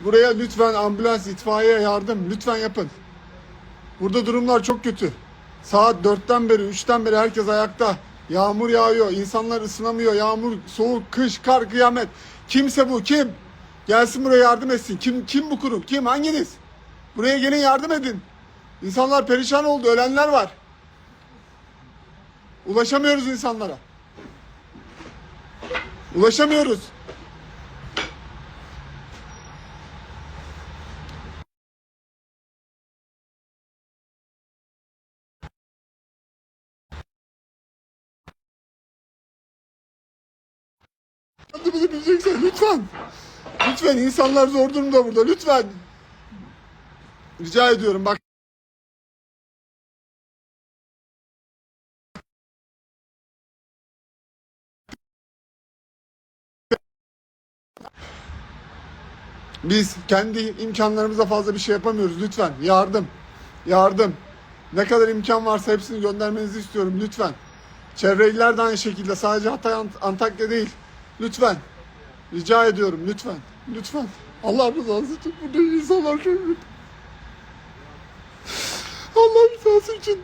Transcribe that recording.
Buraya lütfen ambulans, itfaiye yardım lütfen yapın. Burada durumlar çok kötü. Saat 4'ten beri, 3'ten beri herkes ayakta. Yağmur yağıyor, insanlar ısınamıyor. Yağmur, soğuk, kış, kar, kıyamet. Kimse bu, kim? Gelsin buraya yardım etsin. Kim kim bu kurum? Kim? Hanginiz? Buraya gelin yardım edin. İnsanlar perişan oldu, ölenler var. Ulaşamıyoruz insanlara. Ulaşamıyoruz. Yardımını bileceksen lütfen. Lütfen insanlar zor durumda burada lütfen. Rica ediyorum bak. Biz kendi imkanlarımıza fazla bir şey yapamıyoruz lütfen. Yardım. Yardım. Ne kadar imkan varsa hepsini göndermenizi istiyorum lütfen. Çevreliler de aynı şekilde sadece Hatay Ant- Antakya değil. Lütfen. Rica ediyorum lütfen. Lütfen. Allah rızası için burada insanlar kötü. Allah rızası için.